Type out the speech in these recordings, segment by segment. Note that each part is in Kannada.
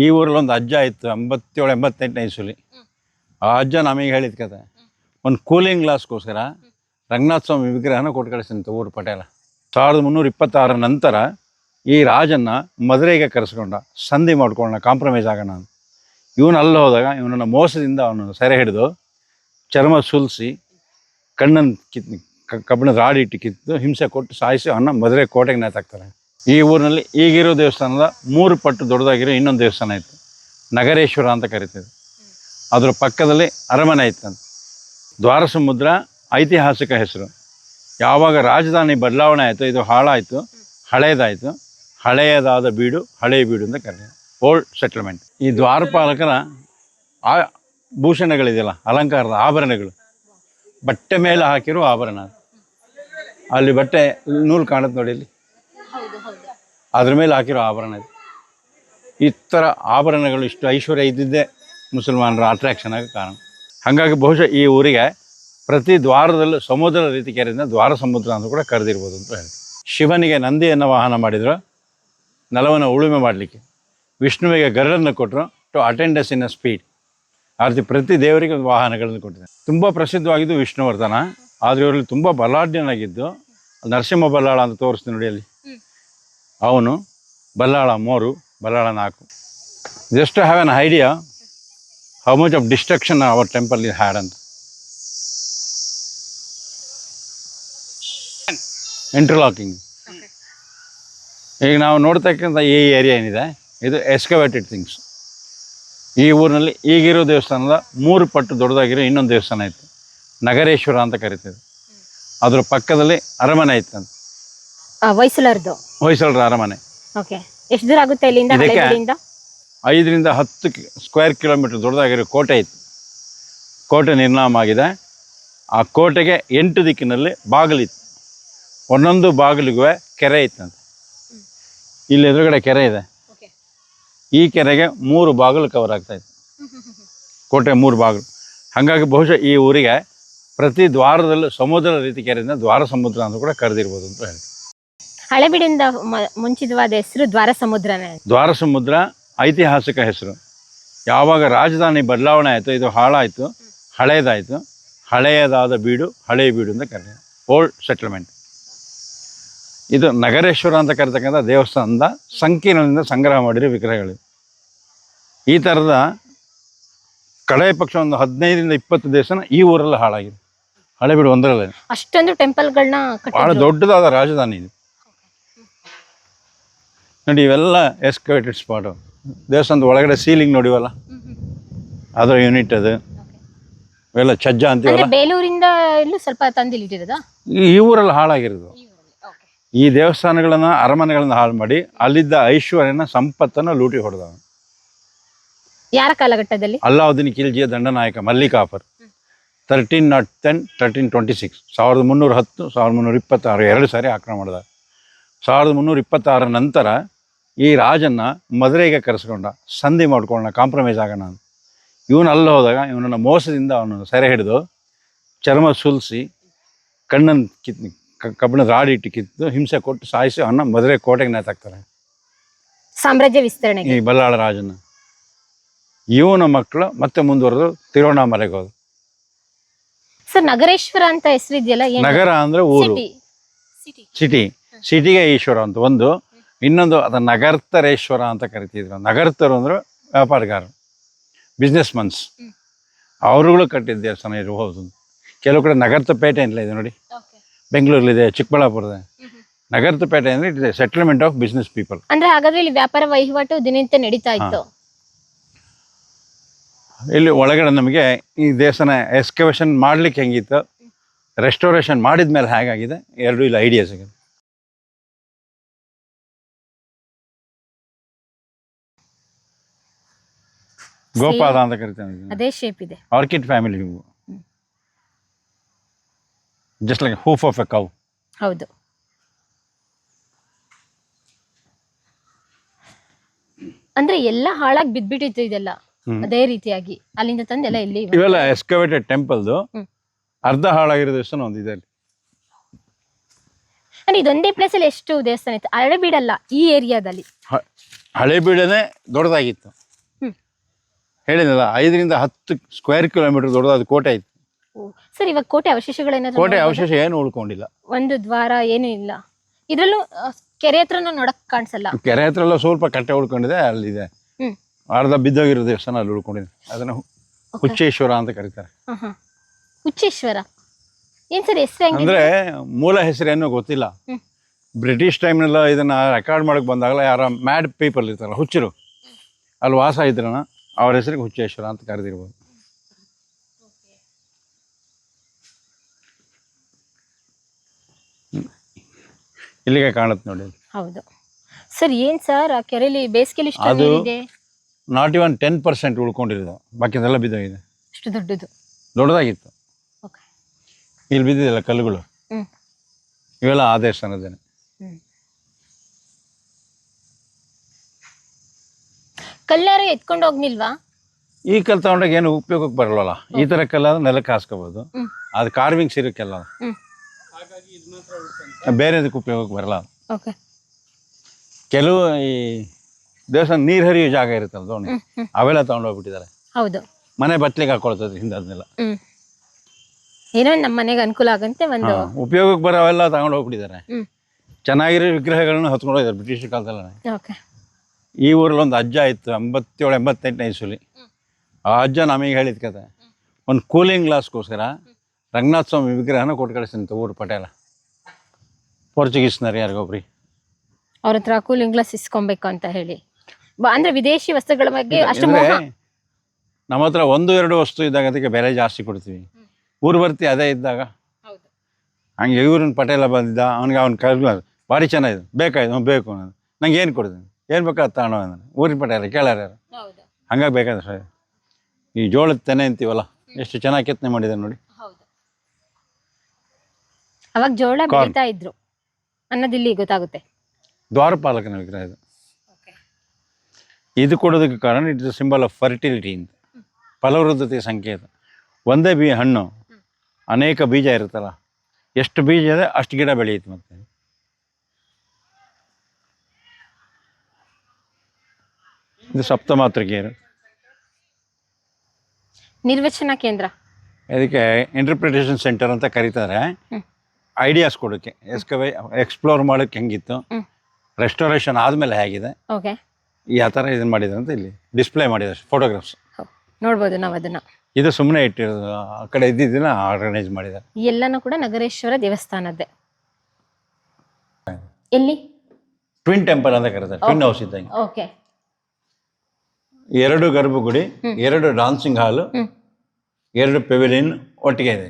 ಈ ಊರಲ್ಲಿ ಒಂದು ಅಜ್ಜ ಇತ್ತು, ಎಂಬತ್ತೇಳು, ಎಂಬತ್ತೆಂಟನೇ ಇಸುಲಿ ಆ ಅಜ್ಜ ನಮಗೆ ಹೇಳಿದ ಕತೆ. ಒಂದು ಕೂಲಿಂಗ್ ಗ್ಲಾಸ್ಗೋಸ್ಕರ ರಂಗನಾಥ ಸ್ವಾಮಿ ವಿಗ್ರಹನ ಕೊಟ್ಟು ಕಳಿಸಿದಂತೆ ಊರು ಪಟೇಲ. ಸಾವಿರದ ಮುನ್ನೂರ ಇಪ್ಪತ್ತಾರರ ನಂತರ ಈ ರಾಜನ್ನ ಮದುವೆಗೆ ಕರೆಸ್ಕೊಂಡ, ಸಂಧಿ ಮಾಡ್ಕೊಳ್ಳೋಣ ಕಾಂಪ್ರಮೈಸ್ ಆಗೋಣ ಅಂತ. ಇವನು ಅಲ್ಲಿ ಹೋದಾಗ ಇವನನ್ನು ಮೋಸದಿಂದ ಅವನು ಸೆರೆ ಹಿಡಿದು ಚರ್ಮ ಸುಲಿಸಿ ಕಣ್ಣನ್ನು ಕಿತ್ ಕಬ್ಬಿಣದ ರಾಡಿ ಇಟ್ಟು ಕಿತ್ತು ಹಿಂಸೆ ಕೊಟ್ಟು ಸಾಯಿಸಿ ಅವನ್ನ ಮದುವೆ ಕೋಟೆಗೆ ನೇತಾಕ್ತಾರೆ. ಈ ಊರಿನಲ್ಲಿ ಈಗಿರೋ ದೇವಸ್ಥಾನದ ಮೂರು ಪಟ್ಟು ದೊಡ್ಡದಾಗಿರೋ ಇನ್ನೊಂದು ದೇವಸ್ಥಾನ ಇತ್ತು ನಗರೇಶ್ವರ ಅಂತ ಕರಿತೀವಿ. ಅದರ ಪಕ್ಕದಲ್ಲಿ ಅರಮನೆ ಇತ್ತಂತ ದ್ವಾರಸಮುದ್ರ ಐತಿಹಾಸಿಕ ಹೆಸರು. ಯಾವಾಗ ರಾಜಧಾನಿ ಬದಲಾವಣೆ ಆಯಿತು, ಇದು ಹಾಳಾಯಿತು ಹಳೆಯದಾಯಿತು ಹಳೆಯದಾದ ಬೀಡು ಹಳೆಯ ಬೀಡು ಅಂತ ಕರೀತಾರೆ ಓಲ್ಡ್ ಸೆಟಲ್ಮೆಂಟ್ ಈ ದ್ವಾರಪಾಲಕರ ಆ ಭೂಷಣಗಳಿದೆಯಲ್ಲ, ಅಲಂಕಾರದ ಆಭರಣಗಳು. ಬಟ್ಟೆ ಮೇಲೆ ಹಾಕಿರೋ ಆಭರಣ. ಅಲ್ಲಿ ಬಟ್ಟೆ ನೂಲು ಕಾಣುತ್ತೆ ನೋಡಿ ಇಲ್ಲಿ. ಅದ್ರ ಮೇಲೆ ಹಾಕಿರೋ ಆಭರಣ ಇದು. ಈ ಥರ ಆಭರಣಗಳು ಇಷ್ಟು ಐಶ್ವರ್ಯ ಇದ್ದಿದ್ದೇ ಮುಸಲ್ಮಾನರ ಅಟ್ರಾಕ್ಷನ್ ಆಗ ಕಾರಣ. ಹಾಗಾಗಿ ಬಹುಶಃ ಈ ಊರಿಗೆ ಪ್ರತಿ ದ್ವಾರದಲ್ಲೂ ಸಮುದ್ರ ರೀತಿ ಕೆರೆಯಿಂದ ದ್ವಾರ ಸಮುದ್ರ ಅಂತ ಕೂಡ ಕರೆದಿರ್ಬೋದು ಅಂತ ಹೇಳಿ ಶಿವನಿಗೆ ನಂದಿಯನ್ನು ವಾಹನ ಮಾಡಿದರು. ನೆಲವನ್ನು ಉಳುಮೆ ಮಾಡಲಿಕ್ಕೆ. ವಿಷ್ಣುವಿಗೆ ಗರಡನ್ನು ಕೊಟ್ಟರು to attends in a speed ಆ ರೀತಿ ಪ್ರತಿ ದೇವರಿಗೆ ಒಂದು ವಾಹನಗಳನ್ನು ಕೊಟ್ಟಿದ್ದಾರೆ. ತುಂಬ ಪ್ರಸಿದ್ಧವಾಗಿದ್ದು ವಿಷ್ಣುವರ್ಧನ. ಆದರೆ ಇವರಲ್ಲಿ ತುಂಬ ಬಲಾಢ್ಯನಾಗಿದ್ದು. ನರಸಿಂಹ ಬಲ್ಲಾಳ ಅಂತ ತೋರಿಸ್ತೀನಿ ನೋಡಿ ಅಲ್ಲಿ. ಅವನು ಬಲ್ಲಾಳ ಮೂರು ಬಲ್ಲಾಳ ನಾಲ್ಕು. Just have an idea how much of destruction our temple is had ಅಂತ. ಇಂಟರ್ಲಾಕಿಂಗ್ ಈಗ ನಾವು ನೋಡ್ತಕ್ಕಂಥ ಈ ಏರಿಯಾ ಏನಿದೆ ಇದು ಎಸ್ಕವೇಟೆಡ್ ಥಿಂಗ್ಸ್ ಈ ಊರಿನಲ್ಲಿ ಈಗಿರೋ ದೇವಸ್ಥಾನದ ಮೂರು ಪಟ್ಟು ದೊಡ್ಡದಾಗಿರೋ ಇನ್ನೊಂದು ದೇವಸ್ಥಾನ ಇತ್ತು ನಗರೇಶ್ವರ ಅಂತ ಕರಿತೀವಿ. ಅದರ ಪಕ್ಕದಲ್ಲಿ ಅರಮನೆ ಇತ್ತಂತ ಹೊಯ್ಸಲರ್ದು ಹೊಯ್ಸಳರ ಅರಮನೆ. ಓಕೆ. ಎಷ್ಟು ದೂರ ಆಗುತ್ತೆ ಇಲ್ಲಿಂದ ಇದಕ್ಕೆ- ಹಳೆಬೀಡಿಂದ ಐದರಿಂದ ಹತ್ತು ಕಿ- ಸ್ಕ್ವೇರ್ ಕಿಲೋಮೀಟರ್ ದೊಡ್ಡದಾಗಿರೋ ಕೋಟೆ ಇತ್ತು ಕೋಟೆ ನಿರ್ನಾಮ ಆಗಿದೆ. ಆ ಕೋಟೆಗೆ ಎಂಟು ದಿಕ್ಕಿನಲ್ಲಿ ಬಾಗಿಲಿತ್ತು ಒಂದೊಂದು ಬಾಗಿಲಿಗೂ ಕೆರೆ ಇತ್ತಂತೆ ಇಲ್ಲಿ ಎದುರುಗಡೆ ಕೆರೆ ಇದೆ. ಈ ಕೆರೆಗೆ ಮೂರು ಬಾಗಿಲು ಕವರ್ ಆಗ್ತಾ ಇತ್ತು ಕೋಟೆ ಮೂರು ಬಾಗಿಲು. ಹಾಗಾಗಿ ಬಹುಶಃ ಈ ಊರಿಗೆ ಪ್ರತಿ ದ್ವಾರದಲ್ಲೂ ಸಮುದ್ರ ರೀತಿ ಕೆರೆಯಿಂದ ದ್ವಾರ ಸಮುದ್ರ ಅಂತ ಕೂಡ ಕರೆದಿರ್ಬೋದು ಅಂತ ಹೇಳಿ ಹಳೆಬೀಡಿಂದ ಮುಂಚಿತವಾದ ಹೆಸರು ದ್ವಾರ ಸಮುದ್ರನೇ ದ್ವಾರ ಸಮುದ್ರ ಐತಿಹಾಸಿಕ ಹೆಸರು. ಯಾವಾಗ ರಾಜಧಾನಿ ಬದಲಾವಣೆ ಆಯಿತು ಇದು ಹಾಳಾಯಿತು ಹಳೆಯದಾಯಿತು ಹಳೆಯದಾದ ಬೀಡು ಹಳೆಯ ಬೀಡು ಅಂತ ಕರೀತಾರೆ. ಓಲ್ಡ್ ಸೆಟಲ್ಮೆಂಟ್ ಇದು ನಗರೇಶ್ವರ ಅಂತ ಕರೀತಕ್ಕಂಥ ದೇವಸ್ಥಾನದ ಸಂಕೀರ್ಣದಿಂದ ಸಂಗ್ರಹ ಮಾಡಿರೋ ವಿಗ್ರಹಗಳು. ಈ ಥರದ ಕಡೆ ಪಕ್ಷ ಒಂದು ಹದಿನೈದರಿಂದ ಇಪ್ಪತ್ತು ದೇವಸ್ಥಾನ ಈ ಊರಲ್ಲಿ ಹಾಳಾಗಿದೆ. ಹಳೆಬೀಡು ಒಂದರಲ್ಲೇ. ಅಷ್ಟೊಂದು ಟೆಂಪಲ್ಗಳನ್ನ ಬಹಳ ದೊಡ್ಡದಾದ ರಾಜಧಾನಿ ಇದು. ನೋಡಿ ಇವೆಲ್ಲ ಎಸ್ಕವೇಟೆಡ್ ಸ್ಪಾಟು ದೇವಸ್ಥಾನದ ಒಳಗಡೆ ಸೀಲಿಂಗ್ ನೋಡಿವಲ್ಲ? ಅದರ ಯೂನಿಟ್ ಅದು. ಇವೆಲ್ಲ ಚಜ್ಜ ಅಂತೀವಲ್ಲ ಬೇಲೂರಿಂದ ಇಲ್ಲೂ ಸ್ವಲ್ಪ ತಂದಿಲ್ಲಿಟ್ಟಿರೋದಾ? ಈ ಊರಲ್ಲಿ ಹಾಳಾಗಿರೋದು. ಈ ದೇವಸ್ಥಾನಗಳನ್ನ ಅರಮನೆಗಳನ್ನ ಹಾಳು ಮಾಡಿ ಅಲ್ಲಿದ್ದ ಐಶ್ವರ್ಯನ ಸಂಪತ್ತನ್ನ ಲೂಟಿ ಹೊಡೆದವ ಯಾರ ಕಾಲಘಟ್ಟದಲ್ಲಿ? ಅಲ್ಲಾವುದ್ದೀನ್ ಖಿಲ್ಜಿಯ ದಂಡನಾಯಕ Malik Kafur thirteen not ten thirteen twenty six ಸಾವಿರದ ಮುನ್ನೂರ ಹತ್ತು ಸಾವಿರದ ಮುನ್ನೂರ ಇಪ್ಪತ್ತಾರು ಎರಡು ಸಾರಿ ಆಕ್ರಮಣ ಮಾಡಿದ. ಸಾವಿರದ ಮುನ್ನೂರ ಇಪ್ಪತ್ತಾರರ ನಂತರ ಈ ರಾಜನ್ನ ಮದುರೆಗೆ ಕರೆಸ್ಕೊಂಡ ಸಂಧಿ ಮಾಡ್ಕೊಂಡ ಕಾಂಪ್ರಮೈಸ್ ಆಗೋಣ ಅಂತ. ಇವನು ಅಲ್ಲಿ ಹೋದಾಗ ಇವನನ್ನು ಮೋಸದಿಂದ ಅವನು ಸೆರೆ ಹಿಡಿದು ಚರ್ಮ ಸುಲಿಸಿ ಕಣ್ಣನ್ನು ಕಿತ್ ಕಬ್ಬಿಣದ ರಾಡಿ ಇಟ್ಟು ಕಿತ್ತು ಹಿಂಸೆ ಕೊಟ್ಟು ಸಾಯಿಸಿ ಅವನ್ನ ಮದುವೆ ಕೋಟೆಗೆ ನೇತಾಕ್ತಾರೆ ಸಾಮ್ರಾಜ್ಯ ವಿಸ್ತರಣೆ ಈ ಬಲ್ಲಾಳ ರಾಜನ ಇವನ ಮಕ್ಕಳು ಮತ್ತೆ ಮುಂದುವರೆದು ತಿರುವಣ್ಣಾಮಲೆಗೆ ಹೋದ್ರು. ಸರ್ ನಗರೇಶ್ವರ ಅಂತ ಹೆಸರಿದೆಯಲ್ಲ ನಗರ ಅಂದ್ರೆ ಊರು. ಸಿಟಿ ಸಿಟಿ ಸಿಟಿ ಸಿಟಿಗೆ ಈಶ್ವರ ಅಂತ ಒಂದು. ಇನ್ನೊಂದು ಅದ ನಗರ್ತರೇಶ್ವರ ಅಂತ ಕರಿತಿದ್ರು. ನಗರ್ತರು ಅಂದ್ರೆ ವ್ಯಾಪಾರಗಾರರು ಬಿಸ್ನೆಸ್ ಮನ್ಸ್ ಅವರುಗಳು ಕಟ್ಟಿದ ದೇವಸ್ಥಾನ ಇರಬಹುದು ಕೆಲವು ಕಡೆ ನಗರದ ಪೇಟೆ ಅಂತ ಇದೆ ನೋಡಿ. ಬೆಂಗಳೂರಲ್ಲಿದೆ ಚಿಕ್ಕಬಳ್ಳಾಪುರದ. ನಗರ್ತ ಪೇಟೆ ಅಂದ್ರೆ it is settlement of business people ಅಂದ್ರೆ ಹಾಗಾದ್ರೆ ಇಲ್ಲಿ ವ್ಯಾಪಾರ ವಹಿವಾಟು ದಿನನಿತ್ಯ ನಡೀತಾ ಇತ್ತು. ಇಲ್ಲಿ ಒಳಗಡೆ ನಮಗೆ ಈ ದೇವಸ್ಥಾನ ಎಕ್ಸ್ಕವೇಷನ್ ಮಾಡ್ಲಿಕ್ಕೆ ಹೆಂಗಿತ್ತು? ರೆಸ್ಟೋರೇಷನ್ ಮಾಡಿದ ಮೇಲೆ ಹೇಗಾಗಿದೆ? ಎರಡು ಇಲ್ಲ ಐಡಿಯಾಸ್ ಸಿಗುತ್ತೆ. ಗೋಪಾಲ ಅಂತ ಕರಿತೇನೆ ಅದೇ ಶೇಪ್ ಇದೆ. Orchid family just like hoof of a cow ಹೌದು. ಅಂದ್ರೆ ಎಲ್ಲ ಹಾಳಾಗಿ ಬಿದ್ಬಿಟ್ಟಿತ್ತು ಇದೆಲ್ಲ. ಅದೇ ರೀತಿಯಾಗಿ. ಅಲ್ಲಿಂದ ತಂದೆಲ್ಲ ಇಲ್ಲಿ ಇವೆಲ್ಲ ಎಸ್ಕವೇಟೆಡ್ ಟೆಂಪಲ್ದು. ಅರ್ಧ ಹಾಳಾಗಿರೋ ದೇವಸ್ಥಾನ ಒಂದು ಇದೆ ಅಲ್ಲಿ. ಅಂದ್ರೆ ಇದೊಂದೇ ಪ್ಲೇಸ್ ಅಲ್ಲಿ ಎಷ್ಟು ದೇವಸ್ಥಾನ ಇತ್ತು? ಹಳೆಬೀಡಲ್ಲ ಈ ಏರಿಯಾದಲ್ಲಿ ಹ- ಹಳೆ ಬೀಡನೆ ದೊಡ್ಡದಾಗಿತ್ತು. ಹೇಳಿದ್ನಲ್ಲ ಐದರಿಂದ ಹತ್ತು ಸ್ಕ್ವೇರ್ ಕಿಲೋಮೀಟರ್ ದೊಡ್ಡದಾದ ಕೋಟೆ ಇತ್ತು ಸರ್ ಇವಾಗ ಕೋಟೆ ಅವಶೇಷಗಳೇನಾದ್ರು ಕೋಟೆ ನೋಡ್ಬೋದಾ? ಅವಶೇಷ ಏನು ಉಳ್ಕೊಂಡಿಲ್ಲ. ಒಂದು ದ್ವಾರ ಏನು ಇಲ್ಲ. ಇದ್ರಲ್ಲೂ ಆ, ಕೆರೆ ಹತ್ರನೂ ನೋಡಕ್ ಕಾಣಿಸಲ್ಲ? ಕೆರೆ ಹತ್ರ ಎಲ್ಲ ಸ್ವಲ್ಪ ಕಟ್ಟೆ ಉಳ್ಕೊಂಡಿದೆ ಅಲ್ಲಿದೆ ಹ್ಮ್. ಅರ್ಧ ಬಿದ್ದೋಗಿರೋ ದೇವಸ್ಥಾನ ಅಲ್ಲಿ ಉಳ್ಕೊಂಡಿದೆ. ಅದನ್ನ ಹು- ಹುಚ್ಚೇಶ್ವರ ಅಂತ ಕರೀತಾರೆ. ಹ, ಹ. ಹುಚ್ಚೇಶ್ವರ. ಏನ್ ಸರ್ ಹೆಸರು ಹೆಂಗೆ ಅಂದ್ರೆ ಮೂಲ ಹೆಸರೇನು ಗೊತ್ತಿಲ್ಲ. ಹ್ಮ್. ಬ್ರಿಟಿಷ್ ಟೈಮ್ನೆಲ್ಲ ಇದನ್ನ ರೆಕಾರ್ಡ್ ಮಾಡಕ್ ಬಂದಾಗಲ ಯಾರ ಮ್ಯಾಡ್ ಪೀಪಲ್ ಇರ್ತಾರಲ್ಲ ಹುಚ್ಚರು. ಅಲ್ಲಿ ವಾಸ ಇದ್ರನ. ಅವ್ರ ಹೆಸರಿಗೆ ಹುಚ್ಚೇಶ್ವರ ಅಂತ ಕರೆದಿರ್ಬೋದು. ಇಲ್ಲಿಗೆ ಕಾಣುತ್ತೆ ನೋಡಿ. ಹೌದು. ಸರ್ ಏನ್ ಸರ್? ಆ ಕೆರೆಯಲ್ಲಿ ಬೇಸಿಗೆಲಿ ಇಷ್ಟ ಅದು- ನೀರಿದೆ ನಾಟ್ ಇವನ್ ಟೆನ್ ಪರ್ಸೆಂಟ್ ಉಳ್ಕೊಂಡಿರೋದು. ಬಾಕಿದೆಲ್ಲ ಬಿದ್ದೋಗಿದೆ. ಇಷ್ಟು ದೊಡ್ಡದು. ದೊಡ್ಡದಾಗಿತ್ತು. ಓಕೆ. ಇಲ್ಲಿ ಬಿದ್ದಿದೆಲ್ಲ ಕಲ್ಲುಗಳು? ಹ್ಮ್. ಇವೆಲ್ಲ ಆ ದೇವಸ್ಥಾನದೇನೆ ಕಲ್ಲಾರು ಎತ್ಕೊಂಡು ಹೋಗ್ನಿಲ್ವಾ? ಈ ಕಲ್ ತಗೊಂಡಾಗ ಏನು ಉಪಯೋಗಕ್ಕೆ ಬರಲ್ಲ ಈ ತರ ಕಲ್ಲಾದ್ರೆ ನೆಲಕ್ಕೆ ಹಾಸ್ಕೋಬಹುದು ಅದು ಕಾರ್ವಿಂಗ್ಸ್ ಸಿರಕ್ಕೆಲ್ಲ ಬೇರೆ ಇದಕ್ಕೆ ಉಪಯೋಗಕ್ಕೆ ಬರಲ್ಲ. ಓಕೆ. ಕೆಲವು ಈ ದೇವಸ್ಥಾನ ನೀರು ಹರಿಯೋ ಜಾಗ ಇರುತ್ತಲ್ಲ ದೋಣಿ ಅವೆಲ್ಲ ತಗೊಂಡೋಗ್ಬಿಟ್ಟಿದ್ದಾರೆ ಹೌದು. ಮನೆ ಬಟ್ಲಿಗೆ ಹಾಕೊಳ್ತದೆ ಹಿಂದೆ ಅದನ್ನೆಲ್ಲ. ಏನೋ ನಮ್ಮ ಮನೆಗೆ ಅನುಕೂಲ ಆಗಂತೆ ಒಂದು. ಉಪಯೋಗಕ್ಕೆ ಬರೋವೆಲ್ಲ ತಗೊಂಡು ಹೋಗ್ಬಿಟ್ಟಿದ್ದಾರೆ. ಚೆನ್ನಾಗಿರೋ ವಿಗ್ರಹಗಳನ್ನ ಹೊತ್ಕೊಂಡು ಹೋಗಿದ್ದಾರೆ ಬ್ರಿಟಿಷ್ ಕಾಲದಲ್ಲೇ ಓಕೆ. ಈ ಊರಲ್ಲಿ ಒಂದು ಅಜ್ಜ ಇತ್ತು ಎಂಬತ್ತೇಳು ಎಂಬತ್ತೆಂಟನೇ ಇಸುಲಿ ಆ ಅಜ್ಜ ನಮಗೆ ಹೇಳಿದ ಕತೆ. ಒಂದು ಕೂಲಿಂಗ್ ಗ್ಲಾಸ್ಗೋಸ್ಕರ ರಂಗನಾಥ ಸ್ವಾಮಿ ವಿಗ್ರಹನ ಕೊಟ್ಟು ಕಳಿಸ್ತಂತ ಊರು ಪಟೇಲ. ಪೋರ್ಚುಗೀಸ್ನರು ಯಾರಿಗೊಬ್ರಿ ಅವ್ರ ಹತ್ರ ಕೂಲಿಂಗ್ ಗ್ಲಾಸ್ ಇಸ್ಕೊಬೇಕು ಅಂತ ಹೇಳಿ. ಬ- ಅಂದ್ರೆ ವಿದೇಶಿ ವಸ್ತುಗಳ ಬಗ್ಗೆ ಅಷ್ಟು ಅಂದ್ರೆ ಮೋಹ? ನಮ್ಮ ಹತ್ರ ಒಂದು ಎರಡು ವಸ್ತು ಇದ್ದಾಗ ಅದಕ್ಕೆ ಬೆಲೆ ಜಾಸ್ತಿ ಕೊಡ್ತೀವಿ. ಊರು ಬರ್ತಿ ಅದೇ ಇದ್ದಾಗ. ಹೌದು. ಹಂಗೆ ಇವ್ರನ್ನ ಪಟೇಲ ಬಂದಿದ್ದ ಅವ್ನಿಗೆ ಅವ್ನ ಕರ್ಗ ಭಾರಿ ಚೆನ್ನಾಗಿದೆ. ಬೇಕಾಯ್ತು ಅವ್ನು ಬೇಕು ಅನ್ನೋದು. ನಂಗೆ ಏನು ಕೊಡ್ತೀನಿ? ಏನು ಬೇಕಾ ತಗೊಂಡು ಅಂದ್ರೆ ಊರಿನ ಪಟೇಲ ಕೇಳ್ಯಾರ ಯಾರು? ಹೌದು. ಹಂಗಾಗಿ ಬೇಕಾದ್ರೆ ಸರ್. ಈ ಜೋಳದ ತೆನೆ ಅಂತೀವಲ್ಲ ಎಷ್ಟು ಚೆನ್ನಾಗಿ ಕೆತ್ತನೆ ಮಾಡಿದೆ ನೋಡಿ. ಹೌದು. ಅವಾಗ ಜೋಳ ಬೆಳೀತಾ ಇದ್ರು. ಅನ್ನೋದು ಇಲ್ಲಿ ಗೊತ್ತಾಗುತ್ತೆ. ದ್ವಾರಪಾಲಕನ ವಿಗ್ರಹ ಇದು. ಇದು ಕೊಡೋದಕ್ಕೆ ಕಾರಣ it is symbol of fertility ಅಂತ. ಫಲವೃದ್ಧತೆಯ ಸಂಕೇತ. ಒಂದೇ ಬೀ ಹಣ್ಣು ಅನೇಕ ಬೀಜ ಇರುತ್ತಲ್ಲ ಎಷ್ಟು ಬೀಜ ಇದೆ ಅಷ್ಟು ಗಿಡ ಬೆಳೆಯುತ್ತೆ ಮತ್ತೆ. ಇದು ಸಪ್ತಮಾತೃಕೆಯರು ನಿರ್ವಚನ ಕೇಂದ್ರ. ಇದಕ್ಕೆ ಇಂಟರ್ಪ್ರಿಟೇಷನ್ ಸೆಂಟರ್ ಅಂತ ಕರೀತಾರೆ. ಐಡಿಯಾಸ್ ಕೊಡೋಕ್ಕೆ. ಎಸ್ಕವೈ ಎಕ್ಸ್ಪ್ಲೋರ್ ಮಾಡೋಕ್ಕೆ ಹೆಂಗಿತ್ತು? ರೆಸ್ಟೋರೇಷನ್ ಆದಮೇಲೆ ಹೇಗಿದೆ? ಓಕೆ ಯಾವ ಥರ ಇದನ್ನು ಮಾಡಿದ್ದಾರೆ ಅಂತ ಇಲ್ಲಿ ಡಿಸ್ಪ್ಲೇ ಮಾಡಿದ್ದಾರೆ ಫೋಟೋಗ್ರಾಫ್ಸ್ ನೋಡ್ಬೋದು ನಾವು ಅದನ್ನ. ಇದು ಸುಮ್ಮನೆ ಇಟ್ಟಿರೋದು ಆ ಕಡೆ ಇದ್ದಿದ್ದನ್ನ ಆರ್ಗನೈಸ್ ಮಾಡಿದ್ದಾರೆ. ಎಲ್ಲನೂ ಎಲ್ಲಾನು ಕೂಡ ನಗರೇಶ್ವರ ದೇವಸ್ಥಾನದ್ದೇ. ಎಲ್ಲಿ? ಟ್ವಿನ್ ಟೆಂಪಲ್ ಅಂತ ಕರೀತಾರೆ ಟ್ವಿನ್ ಹೌಸ್ ಇದ್ದಂಗೆ. ಓಕೆ ಎರಡು ಗರ್ಭಗುಡಿ ಎರಡು ಡಾನ್ಸಿಂಗ್ ಹಾಲ್ ಎರಡು ಪೆವಿಲಿಯನ್ ಒಟ್ಟಿಗೆ ಇದೆ.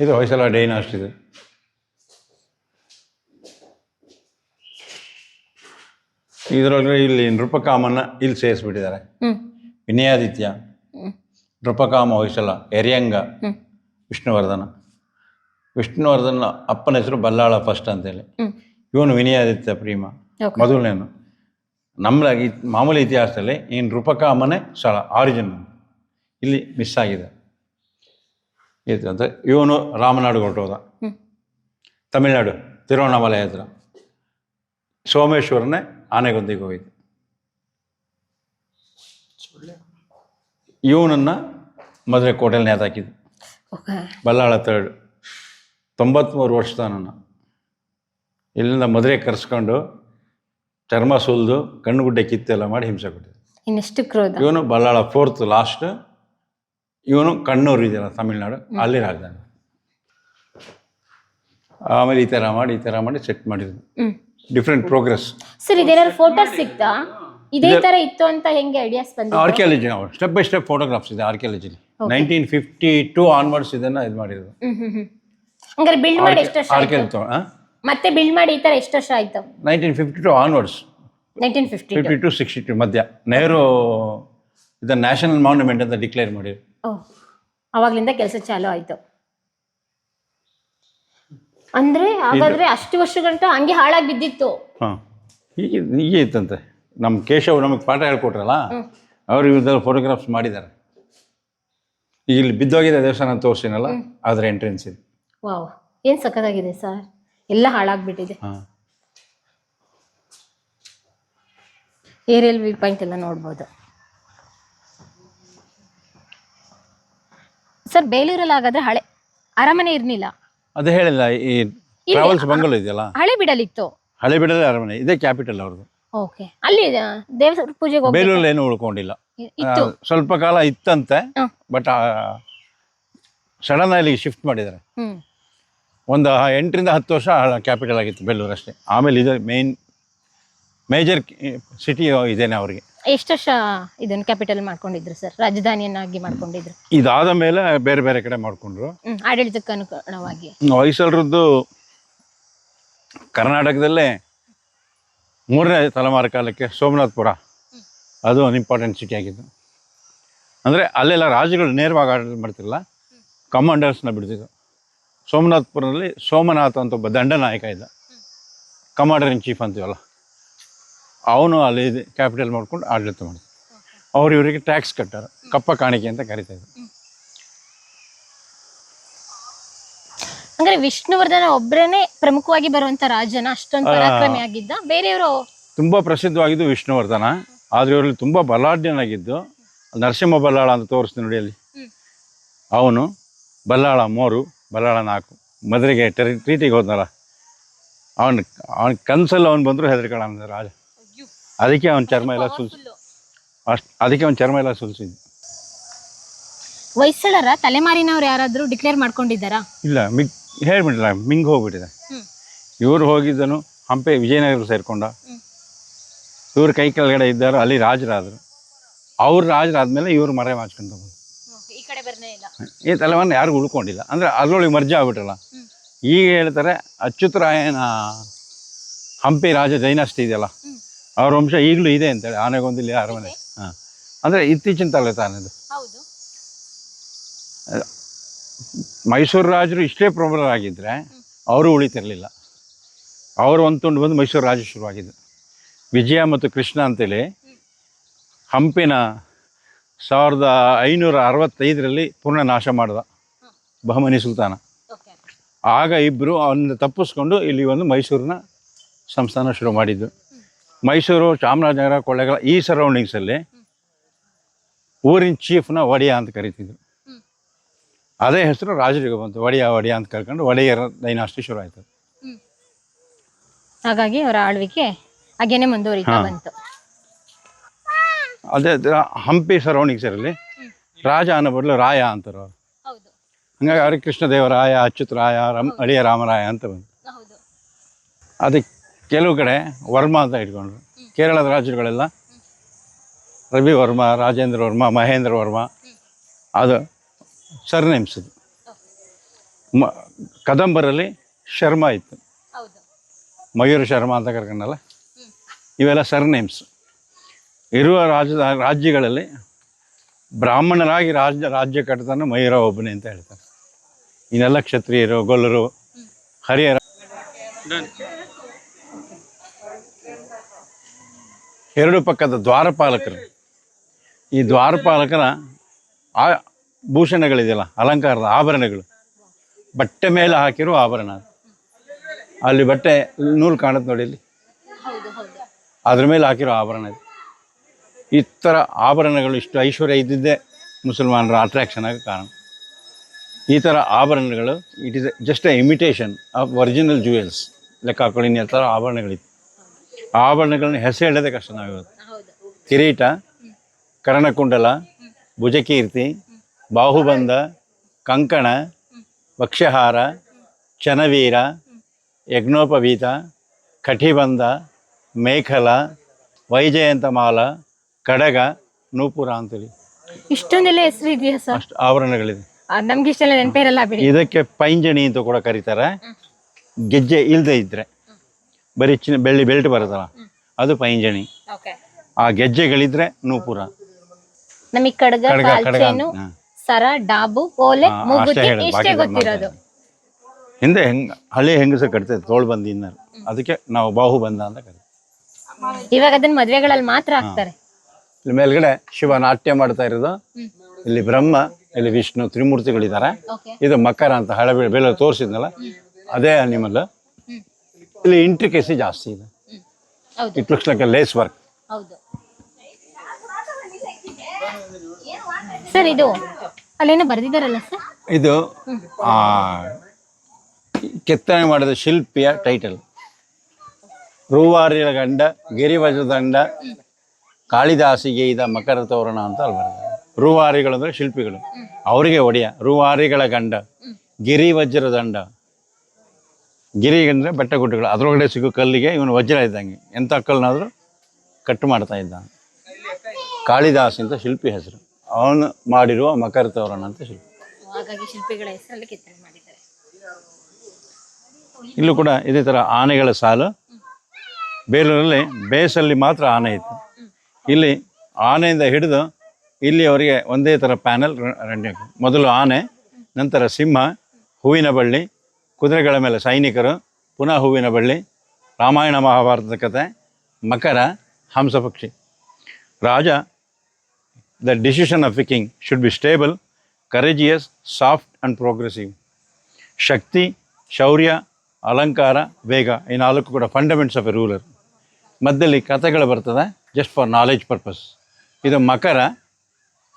ಇದು ಹೊಯ್ಸಲ ಡೈನ್ ಇದು. ಇದರೊಳಗೆ ಇಲ್ಲಿ ನೃಪಕಾಮನ್ನ ಇಲ್ಲಿ ಸೇರಿಸ್ಬಿಟ್ಟಿದ್ದಾರೆ. ವಿನಯಾದಿತ್ಯ ನೃಪಕಾಮ ಹೊಯ್ಸಲ ಎರಿಯಂಗ ವಿಷ್ಣುವರ್ಧನ. ವಿಷ್ಣುವರ್ಧನ ಅಪ್ಪನ ಹೆಸರು ಬಲ್ಲಾಳ ಫಸ್ಟ್ ಅಂತೇಳಿ. ಇವನು ವಿನಯಾದಿತ್ಯ ಪ್ರೀಮ ಮೊದಲನೇನು. ನಮ್ಮ ಮಾಮೂಲಿ ಇತಿಹಾಸದಲ್ಲಿ ಈ ನೃಪಕಾಮನೆ ಸ್ಥಳ ಆರಿಜಿನ್ ಇಲ್ಲಿ ಮಿಸ್ ಆಗಿದೆ. ಇದು ಅಂತ ಇವನು ರಾಮನಾಡು ಹೊರಟೋದ ತಮಿಳ್ನಾಡು ತಿರುವಣ್ಣಾಮಲೈ ಹತ್ರ. ಸೋಮೇಶ್ವರನೇ ಆನೆಗೊಂದಿಗೆ ಹೋಗಿದ್ದು. ಇವನನ್ನು ಮದುವೆ ಕೋಟೆಯಲ್ಲಿ ನೇತಾಕಿದ್ದು. ಬಲ್ಲಾಳ ತರ್ಡ್ ತೊಂಬತ್ತ್ಮೂರು ನಾನು ಇಲ್ಲಿಂದ ಮದುವೆ ಕರೆಸ್ಕೊಂಡು ಚರ್ಮ ಸುಲಿದು ಕಣ್ಣುಗುಡ್ಡೆ ಕಿತ್ತೆಲ್ಲ ಮಾಡಿ ಹಿಂಸೆ ಕೊಟ್ಟಿದ್ದೆ. ಇನ್ನೆಷ್ಟು ಕ್ರೋಧ? ಇವನು ಬಲ್ಲಾಳ ಫೋರ್ತ್ ಲಾಸ್ಟ್ ಇವನು ಕಣ್ಣೂರು ಇದೆಯಲ್ಲ ತಮಿಳ್ನಾಡು ಅಲ್ಲಿ ರಾಜಧಾನಿ. ಆಮೇಲೆ ಈ ಥರ ಮಾಡಿ ಈ ಥರ ಮಾಡಿ ಸೆಟ್ ಮಾಡಿದ್ರು ಹ್ಮ್. ಡಿಫ್ರೆಂಟ್ ಪ್ರೋಗ್ರೆಸ್ ಸರ್ ಇದೇನಾದ್ರು ಫೋಟೋಸ್ ಸಿಗ್ತಾ ಇದೇ ತರ ಇತ್ತು ಅಂತ ಹೆಂಗೆ ಐಡಿಯಾಸ್ ಬಂದಿದೆ ಆರ್ಕಿಯಾಲಜಿ ನಾವು ಸ್ಟೆಪ್ ಬೈ ಸ್ಟೆಪ್ ಫೋಟೋಗ್ರಾಫ್ಸ್ ಇದೆ ಆರ್ಕಿಯಾಲಜಿಲಿ ನೈನ್ಟೀನ್ ಫಿಫ್ಟಿ ಟೂ ಆನ್ವರ್ಡ್ಸ್ ಇದನ್ನ ಇದು ಮಾಡಿರೋದು ಹಂಗಾರೆ ಬಿಲ್ಡ್ ಮಾಡಿ ಎಷ್ಟು ವರ್ಷ ಆಯ್ತು? ಮತ್ತೆ ಬಿಲ್ಡ್ ಮಾಡಿ ಈ ತರ ಎಷ್ಟು ವರ್ಷ ಆಯ್ತು? Nineteen fifty two onwards nineteen fifty fifty two sixty two ಮಧ್ಯ. ನೆಹರು ಇದನ್ನ ನ್ಯಾಷನಲ್ ಮಾನ್ಯುಮೆಂಟ್ ಅಂತ ಡಿಕ್ಲೇರ್ ಮಾಡಿದ್ರು. ಓ ಅವಾಗ್ಲಿಂದ ಕೆಲಸ ಚಾಲು ಆಯ್ತು. ಅಂದ್ರೆ ಹಾಗಾದ್ರೆ ಅಷ್ಟು ವರ್ಷಗಂಟ ಹಂಗೆ ಹಾಳಾಗಿ ಬಿದ್ದಿತ್ತು. ಹಾಂ. ಹೀಗೆ ಹೀಗೆ ಇತ್ತಂತೆ. ನಮ್ಮ ಕೇಶವ್ ನಮಗೆ ಪಾಠ ಹೇಳ್ಕೊಟ್ರಲ್ಲ. ಅವರು ಇವ್ರದ್ದೆಲ್ಲ ಫೋಟೋಗ್ರಾಫ್ಸ್ ಮಾಡಿದ್ದಾರೆ. ಈಗ ಇಲ್ಲಿ ಬಿದ್ದೋಗಿದೆ ದೇವಸ್ಥಾನ ತೋರಿಸಿನಲ್ಲ? ಅದರ ಎಂಟ್ರೆನ್ಸ್ ಇದೆ. ವಾವ್ ಏನ್ ಸಖತ್ತಾಗಿದೆ ಸರ್? ಎಲ್ಲ ಹಾಳಾಗ್ಬಿಟ್ಟಿದೆ. ಏರಿಯಲ್ ವ್ಯೂ ಪಾಯಿಂಟ್ ಎಲ್ಲ ನೋಡ್ಬೋದು. ಸರ್ ಬೇಲೂರಲ್ಲಿ ಹಾಗಾದ್ರೆ ಹಳೆ ಅರಮನೆ ಇರ್ಲಿಲ್ಲ? ಅದು ಹೇಳಿಲ್ಲ ಈ ಟ್ರಾವೆಲ್ಸ್ ಬಂಗಲೋ ಇದೆಯಲ್ಲ? ಹಳೆ ಬಿಡಲಿತ್ತು. ಹಳೆ ಬಿಡಲಿ ಅರಮನೆ ಇದೆ ಕ್ಯಾಪಿಟಲ್ ಅವ್ರದ್ದು. ಓಕೆ ಅಲ್ಲಿ ದೇವರ ಪೂಜೆಗೆ ಬೇಲೂರಲ್ಲಿ ಏನು ಉಳ್ಕೊಂಡಿಲ್ಲ. ಇತ್ತು. ಸ್ವಲ್ಪ ಕಾಲ ಇತ್ತಂತೆ ಬಟ್ ಸಡನ್ ಆಗಿ ಶಿಫ್ಟ್ ಮಾಡಿದ್ದಾರೆ. ಒಂದು ಎಂಟರಿಂದ ಹತ್ತು ವರ್ಷ ಕ್ಯಾಪಿಟಲ್ ಆಗಿತ್ತು ಬೆಳ್ಳೂರು ಅಷ್ಟೇ. ಆಮೇಲೆ ಇದು ಮೇನ್ ಮೇಜರ್ ಸಿಟಿ ಇದೇನೆ ಅವರಿಗೆ. ಎಷ್ಟು ವರ್ಷ ಇದನ್ನ ಕ್ಯಾಪಿಟಲ್ ಮಾಡ್ಕೊಂಡಿದ್ರು ಸರ್ ರಾಜಧಾನಿಯನ್ನಾಗಿ ಮಾಡ್ಕೊಂಡಿದ್ರು? ಇದಾದ ಮೇಲೆ ಬೇರೆ ಬೇರೆ ಕಡೆ ಮಾಡ್ಕೊಂಡ್ರು. ಆಡಳಿತಕ್ಕೆ ಅನುಗುಣವಾಗಿ ಹೊಯ್ಸಳರದ್ದು ಕರ್ನಾಟಕದಲ್ಲೇ ಮೂರನೇ ತಲೆಮಾರು ಕಾಲಕ್ಕೆ ಸೋಮನಾಥ್ಪುರ. ಅದು ಒಂದು ಇಂಪಾರ್ಟೆಂಟ್ ಸಿಟಿ ಆಗಿತ್ತು ಅಂದರೆ ಅಲ್ಲೆಲ್ಲ ರಾಜುಗಳು ನೇರವಾಗಿ ಆಡಳಿತ ಮಾಡ್ತಿರಲ್ಲ ಕಮಾಂಡರ್ಸ್ನ ಬಿಡ್ತಿದ್ರು. ಸೋಮನಾಥ್ಪುರದಲ್ಲಿ ಸೋಮನಾಥ್ ಅಂತ ಒಬ್ಬ ದಂಡನಾಯಕ ಇದ್ದ. ಕಮಾಂಡರ್ ಇನ್ ಚೀಫ್ ಅಂತೀವಲ್ಲ? ಅವನು ಅಲ್ಲಿ ಕ್ಯಾಪಿಟಲ್ ಮಾಡ್ಕೊಂಡು ಆಡಳಿತ ಮಾಡಿದ. ಅವ್ರು ಇವರಿಗೆ ಟ್ಯಾಕ್ಸ್ ಕಟ್ಟಾರ. ಕಪ್ಪ ಕಾಣಿಕೆ ಅಂತ ಕರಿತಾ ಇದ್ರು. ಅಂದ್ರೆ ವಿಷ್ಣುವರ್ಧನ ಒಬ್ರೇನೆ ಪ್ರಮುಖವಾಗಿ ಬರುವಂತ ರಾಜನ ಅಷ್ಟೊಂದು ಪರಾಕ್ರಮಿ ಆಗಿದ್ದ. ಬೇರೆಯವರು? ತುಂಬಾ ಪ್ರಸಿದ್ಧವಾಗಿದ್ದು ವಿಷ್ಣುವರ್ಧನ. ಆದ್ರೆ ಇವರಲ್ಲಿ ತುಂಬಾ ಬಲಾಢ್ಯನಾಗಿದ್ದು ನರಸಿಂಹ ಬಲ್ಲಾಳ ಅಂತ ತೋರಿಸ್ತೀನಿ ನೋಡಿ ಅಲ್ಲಿ. ಅವನು ಬಲ್ಲಾಳ ಮೂರು. ಬಲ್ಲಾಳ ನಾಲ್ಕು. ಮದುವೆಗೆ ಟೆರಿ ಟ್ರೀಟಿಗೆ ಹೋದ್ನಲ್ಲ. ಅವನ ಅವನ ಕನಸಲ್ಲಿ ಅವನು ಬಂದರೂ ಹೆದರ್ಕೊಳ್ಳೋಣ ರಾಜ. ಅದಕ್ಕೆ ಅವನ ಚರ್ಮ ಎಲ್ಲ ಸುಲ್ಸಿ ಅಷ್ಟು ಅದಕ್ಕೆ ಅವನ ಚರ್ಮ ಎಲ್ಲ ಸುಲ್ಸಿದ್ದು ವಯಸ್ಸಳರ ತಲೆಮಾರಿನವ್ರು ಯಾರಾದರೂ ಡಿಕ್ಲೇರ್ ಮಾಡ್ಕೊಂಡಿದ್ದಾರಾ? ಇಲ್ಲ ಮಿಗ್ ಹೇಳ್ಬಿಟ್ಟಿಲ್ಲ ಮಿಂಗ್ ಹೋಗ್ಬಿಟ್ಟಿದೆ. ಇವರು ಹೋಗಿದ್ದನು ಹಂಪೆ ವಿಜಯನಗರ ಸೇರಿಕೊಂಡ. ಇವ್ರ ಕೈ ಕೆಳಗಡೆ ಇದ್ದಾರೋ ಅಲ್ಲಿ ರಾಜರಾದರು. ಅವ್ರು ರಾಜರಾದ್ಮೇಲೆ ಇವರು ಮರೆ ಮಾಡ್ಕೊಂಡು ಬಂದ್ರು. ಈ ತಲೆಮಾರಿನ ಯಾರಿಗೂ ಉಳ್ಕೊಂಡಿಲ್ಲ. ಅಂದರೆ ಅಲ್ಲೊಳಗೆ ಮರ್ಜಿ ಆಗ್ಬಿಟ್ರಲ್ಲ. ಈಗ ಹೇಳ್ತಾರೆ ಅಚ್ಯುತರಾಯನ ಹಂಪಿ ರಾಜ ಡೈನಾಸ್ಟಿ ಇದೆಯಲ್ಲ. ಅವ್ರ ವಂಶ ಈಗಲೂ ಇದೆ ಅಂತೇಳಿ ಆನೆಗೊಂದಿಲ್ಲಿ ಅರಮನೆ. ಹಾಂ. ಅಂದರೆ ಇತ್ತೀಚಿನ ತಲೆ ತಾನದು ಹೌದು. ಮೈಸೂರು ರಾಜರು ಇಷ್ಟೇ ಪ್ರಬಲರಾಗಿದ್ದರೆ ಅವರು ಉಳಿತಿರಲಿಲ್ಲ. ಅವರು ಒಂದು ತುಂಡು ಬಂದು ಮೈಸೂರು ರಾಜ ಶುರುವಾಗಿದ್ದು. ವಿಜಯ ಮತ್ತು ಕೃಷ್ಣ ಅಂತೇಳಿ ಹಂಪಿನ ಸಾವಿರದ ಐನೂರ ಅರವತ್ತೈದರಲ್ಲಿ ಪೂರ್ಣ ನಾಶ ಮಾಡಿದ ಬಹಮನಿ ಸುಲ್ತಾನ. ಆಗ ಇಬ್ಬರು ಅವನ್ನ ತಪ್ಪಿಸ್ಕೊಂಡು ಇಲ್ಲಿ ಒಂದು ಮೈಸೂರಿನ ಸಂಸ್ಥಾನ ಶುರು ಮಾಡಿದ್ದು. ಮೈಸೂರು ಚಾಮರಾಜನಗರ ಕೊಳ್ಳೇಗಾಲ ಈ ಸರೌಂಡಿಂಗ್ಸಲ್ಲಿ ಊರಿನ ಚೀಫ್ನ ಒಡೆಯ ಅಂತ ಕರಿತಿದ್ರು. ಅದೇ ಹೆಸರು ರಾಜರಿಗೆ ಬಂತು. ಒಡೆಯ ಒಡೆಯ ಅಂತ ಕರ್ಕೊಂಡು ಒಡೆಯರ ಡೈನಾಸ್ಟಿ ಶುರು ಆಯ್ತು ಹಾಗಾಗಿ ಅವರ ಆಳ್ವಿಕೆ ಹಾಗೇನೆ ಮುಂದುವರಿತಾ ಬಂತು. ಅದೇ ಹಂಪಿ ಸರೌಂಡಿಂಗ್ಸಲ್ಲಿ ರಾಜ ಅನ್ನೋ ಬದಲು ರಾಯ ಅಂತಾರೆ ಅವರು. ಹಂಗಾಗಿ ಅವ್ರಿಗೆ ಕೃಷ್ಣದೇವರಾಯ ಅಚ್ಯುತರಾಯ ರಮ್ ಅಳಿಯ ರಾಮರಾಯ ಅಂತ ಬಂತು. ಅದಕ್ಕೆ ಕೆಲವು ಕಡೆ ವರ್ಮ ಅಂತ ಇಟ್ಕೊಂಡ್ರು. ಕೇರಳದ ರಾಜರುಗಳೆಲ್ಲ ರವಿ ವರ್ಮ ರಾಜೇಂದ್ರ ವರ್ಮ ಮಹೇಂದ್ರ ವರ್ಮ ಅದು ಸರ್ನೇಮ್ಸ್ ಅದು. ಮ ಕದಂಬರಲ್ಲಿ ಶರ್ಮ ಇತ್ತು. ಮಯೂರ ಶರ್ಮಾ ಅಂತ ಕರ್ಕೊಂಡಲ್ಲ. ಇವೆಲ್ಲ ಸರ್ನೇಮ್ಸ್. ಇರುವ ರಾಜ ರಾಜ್ಯಗಳಲ್ಲಿ ಬ್ರಾಹ್ಮಣರಾಗಿ ರಾಜ್ಯ ರಾಜ್ಯ ಕಟ್ಟತಾನೆ ಮಯೂರ ಒಬ್ಬನೇ ಅಂತ ಹೇಳ್ತಾರೆ. ಇನ್ನೆಲ್ಲ ಕ್ಷತ್ರಿಯರು ಗೊಲ್ಲರು ಹರಿಹರ. ಎರಡು ಪಕ್ಕದ ದ್ವಾರಪಾಲಕರು. ಈ ದ್ವಾರಪಾಲಕರ ಆ ಭೂಷಣಗಳಿದೆಯಲ್ಲ ಅಲಂಕಾರದ ಆಭರಣಗಳು. ಬಟ್ಟೆ ಮೇಲೆ ಹಾಕಿರೋ ಆಭರಣ ಅಲ್ಲಿ ಬಟ್ಟೆ ನೂಲು ಕಾಣುತ್ತೆ ನೋಡಿ ಇಲ್ಲಿ. ಅದ್ರ ಮೇಲೆ ಹಾಕಿರೋ ಆಭರಣ ಇದು. ಈ ಥರ ಆಭರಣಗಳು ಇಷ್ಟು ಐಶ್ವರ್ಯ ಇದ್ದಿದ್ದೇ ಮುಸಲ್ಮಾನರ ಅಟ್ರಾಕ್ಷನ್ ಆಗಿ ಕಾರಣ. ಈ ಥರ ಆಭರಣಗಳು it is just a imitation of original jewels ಲೆಕ್ಕ ಹಾಕೊಳ್ಳಿ ಇನ್ನೆಲ್ಲ ಥರ ಆಭರಣಗಳಿತ್ತು. ಆಭರಣಗಳನ್ನ ಹೆಸರು ಹೇಳೋದೇ ಕಷ್ಟ ಹೌದು ಕಿರೀಟ, ಕರ್ಣಕುಂಡಲ, ಭುಜಕೀರ್ತಿ, ಬಾಹುಬಂಧ, ಕಂಕಣ ವಕ್ಷಹಾರ ಚನವೀರ ಯಜ್ಞೋಪವೀತ, ಕಠಿಬಂಧ ಮೇಖಲ ವೈಜಯಂತಮಾಲ ಕಡಗ ನೂಪುರ ಅಂತೇಳಿ. ಇಷ್ಟೊಂದೆಲ್ಲ ಹೆಸರು ಇದೆಯಾ ಸರ್? ಅಷ್ಟು ಆಭರಣಗಳಿದೆ ನಮ್ಗೆ ಇಷ್ಟೆಲ್ಲ ನೆನಪಿರಲ್ಲ ಬಿಡಿ. ಇದಕ್ಕೆ ಪೈಂಜಣಿ ಅಂತ ಕೂಡ ಕರೀತಾರೆ. ಗೆಜ್ಜೆ ಇಲ್ಲದೆ ಇದ್ರೆ. ಬರೀ ಚಿನ್ನ ಬೆಳ್ಳಿ ಬೆಲ್ಟ್ ಬರುತ್ತಲ್ಲ ಅದು ಪೈಂಜಣಿ. ಆ ಗೆಜ್ಜೆಗಳಿದ್ರೆ ನೂಪುರ. ನಮಗೆ ಕಡಗ ಕಡಗ ಕಡಗ ಕಾಲ್ಚೇನು ಅಂತ. ಹಾ. ಸರ ಡಾಬು ಓಲೆ ಹಾ, ಮೂಗುತಿ ಅಷ್ಟೇ ಹೇಳೋದು, ಇಷ್ಟೇ ಬಾಕಿದು ಗೊತ್ತಿರೋದು. ಹಿಂದೆ ಹೆಂಗ್ ಹಳೆ ಹೆಂಗಸ ಕಟ್ತೇವೆ ತೋಳ್ ಬಂದಿನ ಅದಕ್ಕೆ ನಾವು ಬಾಹುಬಂಧ ಅಂತ ಕರಿತೀವಿ. ಇವಾಗ ಅದನ್ನ ಮದ್ವೆಗಳಲ್ಲಿ ಮಾತ್ರ ಹಾಕ್ತಾರೆ. ಇಲ್ಲಿ ಮೇಲ್ಗಡೆ ಶಿವ ನಾಟ್ಯ ಮಾಡ್ತಾ ಇರೋದು. ಇಲ್ಲಿ ಬ್ರಹ್ಮ ಇಲ್ಲಿ ವಿಷ್ಣು ತ್ರಿಮೂರ್ತಿಗಳಿದ್ದಾರೆ. ಇದು ಮಕರ ಅಂತ ಹಳೆ ಬೆಲೆ ತೋರಿಸಿದ್ನಲ್ಲ? ಅದೇ ಅನಿಮಲ್. ಇಲ್ಲಿ ಇಂಟ್ರಿಕೇಸಿ ಜಾಸ್ತಿ ಇದೆ. It looks like lace work sir ಇದು ಅಲ್ಲೇನೋ ಬರೆದಿದ್ದಾರಲ್ಲ ಸರ್? ಇದು ಆ, ಕೆತ್ತನೆ ಮಾಡಿದ ಶಿಲ್ಪಿಯ ಟೈಟಲ್ ರೂವಾರಿಯ ಗಂಡ ಗಿರಿವಜದಂಡ ಕಾಳಿದಾಸಿಗೆ ಇದ ಮಕರ ತೋರಣ ಅಂತ ಅಲ್ಲಿ ಬರ್ತದೆ ರೂವಾರಿಗಳು ಅಂದರೆ ಶಿಲ್ಪಿಗಳು. ಅವರಿಗೆ ಒಡೆಯ. ರೂವಾರಿಗಳ ಗಂಡ. ಗಿರಿ ವಜ್ರ ದಂಡ. ಗಿರಿ ಅಂದರೆ ಬೆಟ್ಟ ಗುಡ್ಡಗಳು. ಅದರೊಳಗಡೆ ಸಿಗೋ ಕಲ್ಲಿಗೆ ಇವನು ವಜ್ರ ಇದ್ದಂಗೆ. ಎಂಥ ಕಲ್ಲನ್ನಾದರೂ ಕಟ್ ಮಾಡ್ತಾ ಇದ್ದ ಕಾಳಿದಾಸ್ ಅಂತ ಶಿಲ್ಪಿ ಹೆಸರು. ಅವನು ಮಾಡಿರುವ ಮಕರ ತೋರಣ ಅಂತ ಶಿಲ್ಪಿ. ಹಾಗಾಗಿ ಶಿಲ್ಪಿಗಳ ಹೆಸರಲ್ಲಿ ಕೆತ್ತನೆ ಮಾಡಿದ್ದಾರೆ. ಇಲ್ಲೂ ಕೂಡ ಇದೇ ಥರ ಆನೆಗಳ ಸಾಲು. ಬೇಲೂರಲ್ಲಿ ಬೇಸಲ್ಲಿ ಮಾತ್ರ ಆನೆ ಇತ್ತು. ಇಲ್ಲಿ ಆನೆಯಿಂದ ಹಿಡಿದು ಇಲ್ಲಿ ಅವರಿಗೆ ಒಂದೇ ಥರ ಪ್ಯಾನಲ್ ಮೊದಲು ಆನೆ, ನಂತರ ಸಿಂಹ, ಹೂವಿನ ಬಳ್ಳಿ, ಕುದುರೆಗಳ ಮೇಲೆ ಸೈನಿಕರು, ಪುನಃ ಹೂವಿನ ಬಳ್ಳಿ, ರಾಮಾಯಣ ಮಹಾಭಾರತದ ಕಥೆ ಮಕರ, ಹಂಸ ಪಕ್ಷಿ. ರಾಜ the decision of king should be stable courageous soft and progressive ಶಕ್ತಿ, ಶೌರ್ಯ, ಅಲಂಕಾರ, ವೇಗ ಈ ನಾಲ್ಕು ಕೂಡ ಫಂಡಮೆಂಟ್ಸ್ ಆಫ್ ಎ ರೂಲರ್ ಮಧ್ಯದಲ್ಲಿ ಕಥೆಗಳು ಬರ್ತದೆ. ಜಸ್ಟ್ ಫಾರ್ ನಾಲೆಜ್ ಪರ್ಪಸ್ ಇದು ಮಕರ,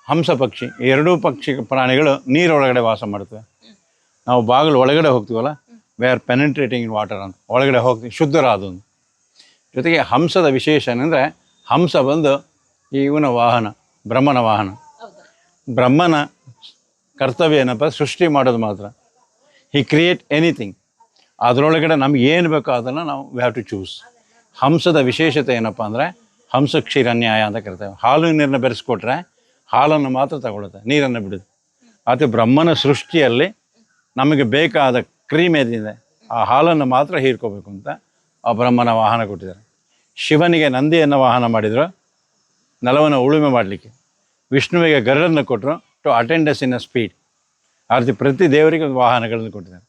ಹಂಸ ಪಕ್ಷಿ ಎರಡೂ ಪಕ್ಷಿ ಪ್ರಾಣಿಗಳು ನೀರೊಳಗಡೆ ವಾಸ ಮಾಡ್ತವೆ ನಾವು ಬಾಗಿಲು ಒಳಗಡೆ ಹೋಗ್ತೀವಲ್ಲ we are penetrating in water ಅಂತ, ಒಳಗಡೆ ಹೋಗ್ತೀವಿ ಶುದ್ಧರಾದೊಂದು ಜೊತೆಗೆ ಹಂಸದ ವಿಶೇಷ ಏನಂದರೆ, ಹಂಸ ಬಂದು ಇವನ ವಾಹನ, ಬ್ರಹ್ಮನ ವಾಹನ. ಬ್ರಹ್ಮನ ಕರ್ತವ್ಯ ಏನಪ್ಪ, ಸೃಷ್ಟಿ ಮಾಡೋದು ಮಾತ್ರ. ಹಿ ಕ್ರಿಯೇಟ್ ಎನಿಥಿಂಗ್ ಅದರೊಳಗಡೆ ನಮ್ಗೆ ಏನು ಬೇಕೋ ಅದನ್ನು ನಾವು ವಿ ಹ್ಯಾವ್ ಟು ಚೂಸ್ ಹಂಸದ ವಿಶೇಷತೆ ಏನಪ್ಪ ಅಂದರೆ ಹಂಸ ಕ್ಷೀರನ್ಯಾಯ ಅಂತ ಕರಿತೇವೆ ಹಾಲು ನೀರನ್ನ ಬೆರೆಸ್ಕೊಟ್ರೆ ಹಾಲನ್ನು ಮಾತ್ರ ತಗೊಳುತ್ತೆ ನೀರನ್ನು ಬಿಡುತ್ತೆ. ಅದು ಬ್ರಹ್ಮನ ಸೃಷ್ಟಿಯಲ್ಲಿ ನಮಗೆ ಬೇಕಾದ ಕ್ರೀಮ್ ಏನಿದೆ, ಆ ಹಾಲನ್ನು ಮಾತ್ರ ಹೀರ್ಕೋಬೇಕು ಅಂತ ಆ ಬ್ರಹ್ಮನ ವಾಹನ ಕೊಟ್ಟಿದ್ದಾರೆ. ಶಿವನಿಗೆ ನಂದಿಯನ್ನು ವಾಹನ ಮಾಡಿದರು, ನೆಲವನ್ನು ಉಳುಮೆ ಮಾಡಲಿಕ್ಕೆ. ವಿಷ್ಣುವಿಗೆ ಗರಡನ್ನು ಕೊಟ್ಟರು to attends in a speed ಆ ರೀತಿ ಪ್ರತಿ ದೇವರಿಗೆ ಒಂದು ವಾಹನಗಳನ್ನು ಕೊಟ್ಟಿದ್ದಾರೆ.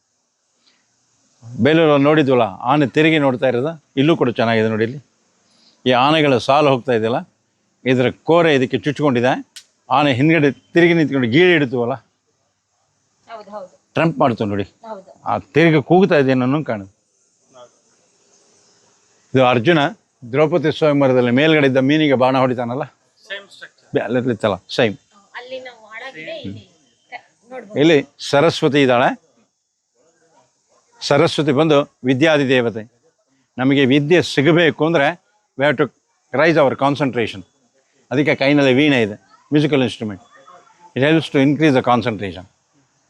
ಬೇಲೂರು ನೋಡಿದ್ವಲ್ಲ, ಆನೆ ತಿರುಗಿ ನೋಡ್ತಾ ಇರೋದು, ಇಲ್ಲೂ ಕೂಡ ಚೆನ್ನಾಗಿದೆ ನೋಡಿ ಇಲ್ಲಿ. ಈ ಆನೆಗಳ ಸಾಲು ಹೋಗ್ತಾ ಇದೆಯಲ್ಲ ಇದರ ಕೋರೆ ಇದಕ್ಕೆ ಚುಚ್ಚಿಕೊಂಡಿದೆ ಆನೆ ಹಿಂದ್ಗಡೆ ತಿರುಗಿ ನಿಂತ್ಕೊಂಡು ಗೀಳಿ ಇಡ್ತೀವಲ್ಲ ಹೌದು ಹೌದು. ಟ್ರಂಪ್ ಮಾಡ್ತು ನೋಡಿ. ಹೌದು. ಆ ತಿರುಗಿ ಕೂಗ್ತಾ ಇದೆ ಅನ್ನೋ ಕಾಣುದು ಇದು ಅರ್ಜುನ ದ್ರೌಪದಿ ಸ್ವಯಂವರದಲ್ಲಿ ಮೇಲ್ಗಡೆ ಇದ್ದ ಮೀನಿಗೆ ಬಾಣ ಹೊಡಿತಾನಲ್ಲ? ಅಲ್ಲಿತ್ತಲ್ಲ ಸೇಮ್ ಇಲ್ಲಿ ಸರಸ್ವತಿ ಇದ್ದಾಳೆ. ಸರಸ್ವತಿ ಬಂದು ವಿದ್ಯಾದಿ ದೇವತೆ ನಮಗೆ ವಿದ್ಯೆ ಸಿಗಬೇಕು ಅಂದರೆ we have to raise our concentration ಅದಕ್ಕೆ ಕೈನಲ್ಲಿ ವೀಣೆ ಇದೆ musical instrument it helps to increase the concentration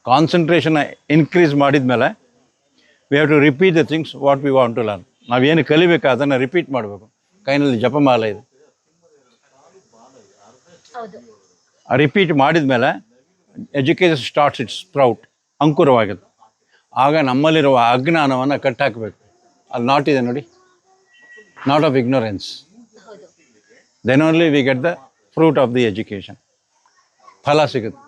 ಕಾನ್ಸಂಟ್ರೇಷನ್ನ increase ಮಾಡಿದ ಮೇಲೆ we have to repeat the things what we want to learn ನಾವೇನು ಕಲಿಬೇಕು ಅದನ್ನು ರಿಪೀಟ್ ಮಾಡಬೇಕು. ಕೈನಲ್ಲಿ ಜಪಮಾಲ ಇದೆ. ರಿಪೀಟ್ ಮಾಡಿದ ಮೇಲೆ ಎಜುಕೇಷನ್ ಸ್ಟಾರ್ಟ್ಸ್ ಇಟ್ಸ್ ಸ್ಪ್ರೌಟ್ ಅಂಕುರವಾಗಿದೆ. ಆಗ ನಮ್ಮಲ್ಲಿರುವ ಅಜ್ಞಾನವನ್ನು ಕಟ್ಟಾಕಬೇಕು. ಅಲ್ಲಿ ನಾಟ್ ಇದೆ ನೋಡಿ. Knot of ignorance then only we get the fruit of the education ಫಲ ಸಿಗುತ್ತೆ.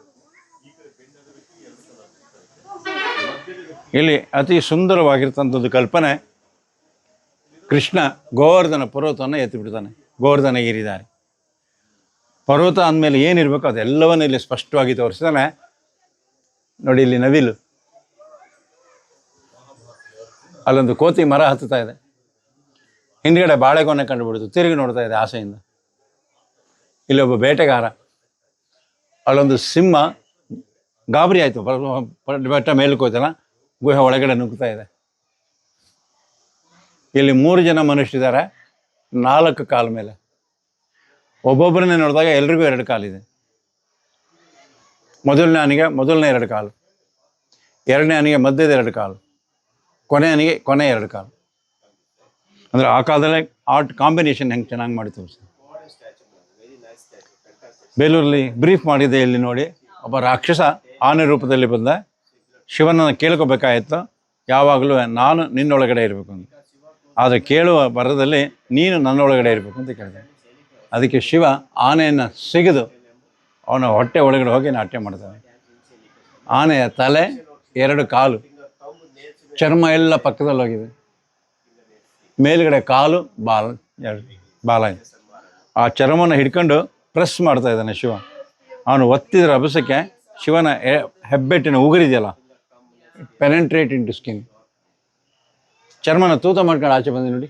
ಇಲ್ಲಿ ಅತಿ ಸುಂದರವಾಗಿರ್ತಂಥದ್ದು ಕಲ್ಪನೆ ಕೃಷ್ಣ ಗೋವರ್ಧನ ಪರ್ವತವನ್ನು ಎತ್ತಿ ಬಿಡ್ತಾನೆ ಗೋವರ್ಧನ ಏರಿದ್ದಾರೆ ಪರ್ವತ ಅಂದಮೇಲೆ ಏನಿರಬೇಕು ಅದೆಲ್ಲವನ್ನು ಇಲ್ಲಿ ಸ್ಪಷ್ಟವಾಗಿ ತೋರಿಸ್ತಾನೆ. ನೋಡಿ ಇಲ್ಲಿ ನವಿಲು. ಅಲ್ಲೊಂದು ಕೋತಿ ಮರ ಹತ್ತುತ್ತಾ ಇದೆ. ಹಿಂದ್ಗಡೆ ಬಾಳೆಗೊನೆ ಕಂಡುಬಿಡ್ತು. ತಿರುಗಿ ನೋಡ್ತಾ ಇದೆ ಆಸೆಯಿಂದ. ಇಲ್ಲೊಬ್ಬ ಬೇಟೆಗಾರ. ಅಲ್ಲೊಂದು ಸಿಂಹ ಗಾಬರಿ ಆಯಿತು. ಬೆಟ್ಟ ಮೇಲೆ ಹೋಯ್ತಲ್ಲ ಗುಹೆ ಒಳಗಡೆ ನುಗ್ತಾ ಇದೆ. ಇಲ್ಲಿ ಮೂರು ಜನ ಮನುಷ್ಯರಿದ್ದಾರೆ. ನಾಲ್ಕು ಕಾಲ ಮೇಲೆ. ಒಬ್ಬೊಬ್ಬರನ್ನೇ ನೋಡಿದಾಗ ಎಲ್ರಿಗೂ ಎರಡು ಕಾಲಿದೆ ಮೊದಲನೇ ಆನೆಗೆ ಮೊದಲನೇ ಎರಡು ಕಾಲು. ಎರಡನೇ ಆನೆಗೆ ಮಧ್ಯದ ಎರಡು ಕಾಲು. ಕೊನೆ ಆನೆಗೆ ಕೊನೆ ಎರಡು ಕಾಲು. ಅಂದರೆ ಆ ಕಾಲದಲ್ಲೇ ಆರ್ಟ್ ಕಾಂಬಿನೇಷನ್ ಹೆಂಗೆ ಚೆನ್ನಾಗಿ ಮಾಡಿ ತೋರಿಸಿ. ಬೇಲೂರಲ್ಲಿ ಬ್ರೀಫ್ ಮಾಡಿದೆ ಇಲ್ಲಿ ನೋಡಿ. ಒಬ್ಬ ರಾಕ್ಷಸ ಆನೆ ರೂಪದಲ್ಲಿ ಬಂದ. ಶಿವನನ್ನು ಕೇಳ್ಕೋಬೇಕಾಯಿತು. ಯಾವಾಗಲೂ ನಾನು ನಿನ್ನೊಳಗಡೆ ಇರಬೇಕು ಅಂತ. ಆದರೆ ಕೇಳುವ ಬರದಲ್ಲಿ ನೀನು ನನ್ನೊಳಗಡೆ ಇರಬೇಕು ಅಂತ ಕೇಳಿದೆ. ಅದಕ್ಕೆ ಶಿವ ಆನೆಯನ್ನು ಸಿಗಿದು ಅವನ ಹೊಟ್ಟೆ ಒಳಗಡೆ ಹೋಗಿ ನಾಟ್ಯ ಮಾಡ್ತಾನೆ. ಆನೆಯ ತಲೆ ಎರಡು ಕಾಲು ಚರ್ಮ ಎಲ್ಲ ಪಕ್ಕದಲ್ಲಿ ಹೋಗಿದೆ ಮೇಲ್ಗಡೆ ಕಾಲು, ಬಾಲ ಬಾಲ. ಆ ಚರ್ಮನ ಹಿಡ್ಕೊಂಡು ಪ್ರೆಸ್ ಮಾಡ್ತಾ ಇದ್ದಾನೆ ಶಿವ. ಅವನು ಒತ್ತಿದ್ರ ಅಭಸಕ್ಕೆ ಶಿವನ ಹೆಬ್ಬೆಟ್ಟಿನ ಉಗುರಿದೆಯಲ್ಲ ಪೆನೆಂಟ್ರೇಟ್ ಇಂಟು ಸ್ಕಿನ್ ಚರ್ಮನ ತೂತ ಮಾಡ್ಕೊಂಡು ಆಚೆ ಬಂದು ನೋಡಿ.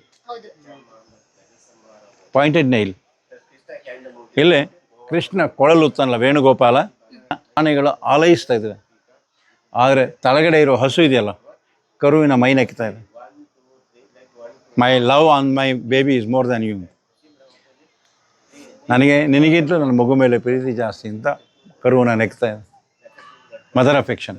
ಪಾಯಿಂಟೆಡ್ ನೈಲ್ ಇಲ್ಲಿ ಕೃಷ್ಣ ಕೊಳಲುತ್ತಲ್ಲ ವೇಣುಗೋಪಾಲ ಆನೆಗಳು ಆಲಯಿಸ್ತಾ ಇದ್ದಾವೆ. ಆದರೆ ತಳಗಡೆ ಇರೋ ಹಸು ಇದೆಯಲ್ಲ, ಕರುವಿನ ಮೈ ನೆಕ್ತಾ ಇದೆ my love on my baby is more than you ನನಗೆ ನಿನಗಿಂತಲೂ ನನ್ನ ಮಗು ಮೇಲೆ ಪ್ರೀತಿ ಜಾಸ್ತಿ ಅಂತ ಕರುವನ್ನ ನೆಕ್ತಾ ಇದೆ ಮದರ್ ಅಫೆಕ್ಷನ್